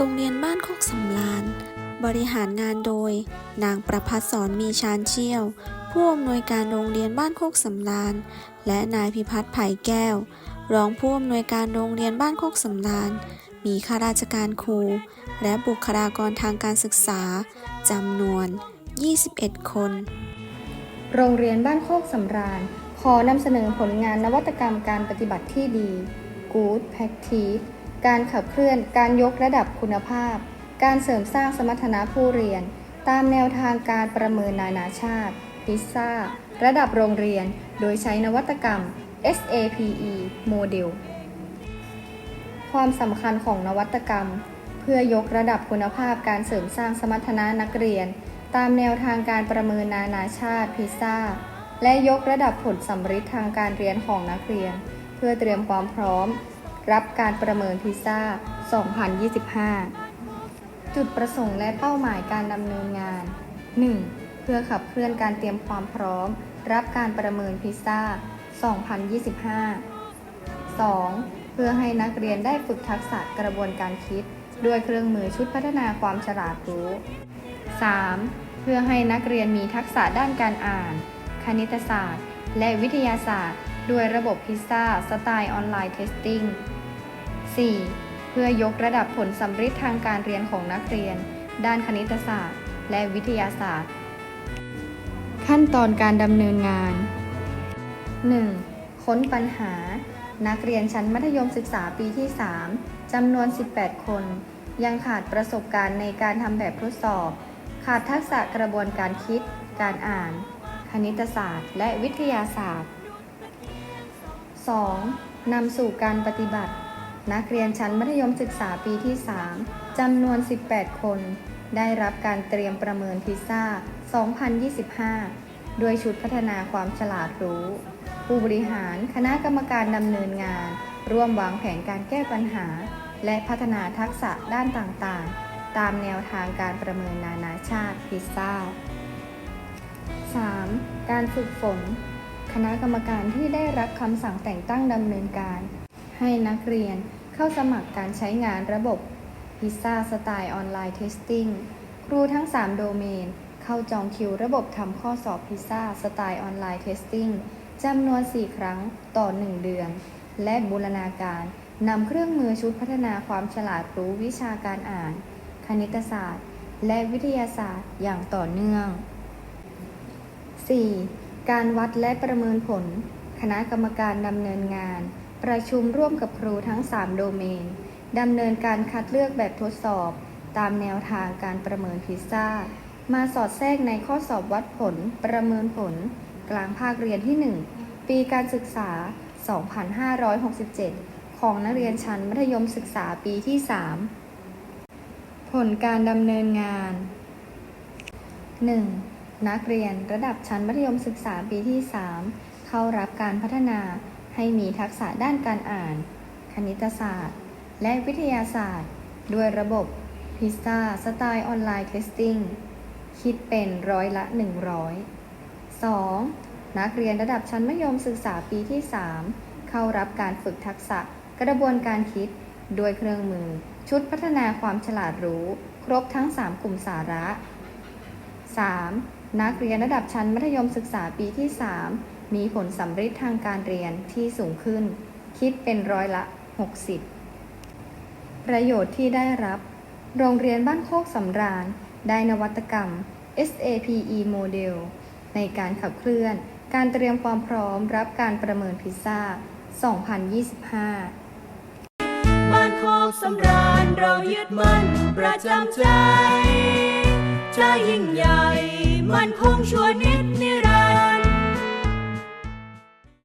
โรงเรียนบ้านโคกสำลาน บริหารงานโดย นางประพัฒสอนมีชานเชี่ยว ผู้อำนวยการโรงเรียนบ้านโคกสำลาน และนายพิพัฒน์ไผ่แก้ว รองผู้อำนวยการโรงเรียนบ้านโคกสำลาน มีข้าราชการครู และบุคลากรทางการศึกษาจำนวน 21 คน โรงเรียนบ้านโคกสำราญ ขอนำเสนอผลงานนวัตกรรมการปฏิบัติที่ดี Good Practice การขับเคลื่อนการยกระดับคุณภาพ การเสริมสร้างสมรรถนะผู้เรียน ตามแนวทางการประเมินนานาชาติ พิซซ่า ระดับโรงเรียน โดยใช้นวัตกรรม SAPE โมเดล ความสำคัญของนวัตกรรม เพื่อยกระดับคุณภาพการเสริมสร้างสมรรถนะนักเรียน ตามแนวทางการประเมินนานาชาติพิซซ่า และยกระดับผลสัมฤทธิ์ทางการเรียนของนักเรียน เพื่อเตรียมความพร้อม รับการประเมินพิซซ่า 2025 จุดประสงค์และเป้าหมายการดำเนินงาน 1. เพื่อขับเคลื่อนการเตรียมความพร้อม รับการประเมินพิซซ่า 2025 2. เพื่อให้นักเรียนได้ฝึกทักษะกระบวนการคิด ด้วยเครื่องมือชุดพัฒนาความฉลาดรู้ 3. เพื่อให้นักเรียนมีทักษะด้านการอ่าน คณิตศาสตร์ และวิทยาศาสตร์ ด้วยระบบพิซซ่าสไตล์ออนไลน์เทสติ้ง 4. เพื่อยกระดับผลสัมฤทธิ์ทางการเรียนของนักเรียน ด้านคณิตศาสตร์ และวิทยาศาสตร์ ขั้นตอนการดำเนินงาน 1. ค้นปัญหา นักเรียนชั้นมัธยมศึกษาปีที่ 3จำนวน 18 คน ยังขาดประสบการณ์ในการทำแบบทดสอบ ขาดทักษะกระบวนการคิด การอ่าน คณิตศาสตร์ และวิทยาศาสตร์ 2. นำสู่การปฏิบัติ นักเรียนชั้นมัธยมศึกษาปีที่ 3 จำนวน 18 คน ได้รับการเตรียมประเมินพิซซ่า 2025 ด้วยชุดพัฒนาความฉลาดรู้ ผู้บริหารคณะกรรมการดำเนินงาน ร่วมวางแผนการแก้ปัญหา และพัฒนาทักษะด้านต่างๆ ตามแนวทางการประเมินนานาชาติพิซซ่า 3. การฝึกฝน คณะกรรมการที่ได้รับคำสั่งแต่งตั้งดำเนินการ ให้นักเรียนเข้าสมัครการใช้งานระบบพิซซ่าสไตล์ออนไลน์เทสติ้งครูทั้ง 3 โดเมน เข้าจองคิวระบบทำข้อสอบพิซซ่าสไตล์ออนไลน์เทสติ้งจำนวน 4 ครั้งต่อ 1 เดือน และบูรณาการนำเครื่องมือชุดพัฒนาความฉลาดรู้วิชาการอ่าน คณิตศาสตร์ และวิทยาศาสตร์อย่างต่อเนื่อง 4. การวัดและประเมินผล คณะกรรมการดำเนินงาน ประชุมร่วมกับครูทั้ง 3 โดเมนดำเนินการคัดเลือกแบบทดสอบ ตามแนวทางการประเมินพิซซ่า มาสอดแทรกในข้อสอบวัดผลประเมินผล กลางภาคเรียนที่ 1 ปีการศึกษา 2567 ของนักเรียนชั้นมัธยมศึกษาปีที่ 3 ผลการดำเนินงาน 1. นักเรียนระดับชั้นมัธยมศึกษาปีที่ 3 เข้ารับการพัฒนา ให้มีทักษะด้านการอ่าน คณิตศาสตร์ และวิทยาศาสตร์ ด้วยระบบพิซซ่าสไตล์ออนไลน์เทสติ้งคิดเป็นร้อยละ 100 2. นักเรียนระดับชั้นมัธยมศึกษาปีที่ 3 เข้ารับการฝึกทักษะกระบวนการคิดโดยเครื่องมือ ชุดพัฒนาความฉลาดรู้ ครบทั้ง 3 กลุ่มสาระ 3. นักเรียนระดับชั้นมัธยมศึกษาปีที่ 3 มีผลสัมฤทธิ์ทางการเรียนที่สูงขึ้น คิดเป็นร้อยละ 60 ประโยชน์ที่ได้รับ โรงเรียนบ้านโคกสำราญ ได้นวัตกรรม SAPE โมเดลในการขับเคลื่อน การเตรียมความพร้อมรับการประเมินพิซซ่า 2025 บ้านโคกสำราญเรายึดมั่นประจำใจ จะยิ่งใหญ่ มันคงชัวนิดนิรันดร์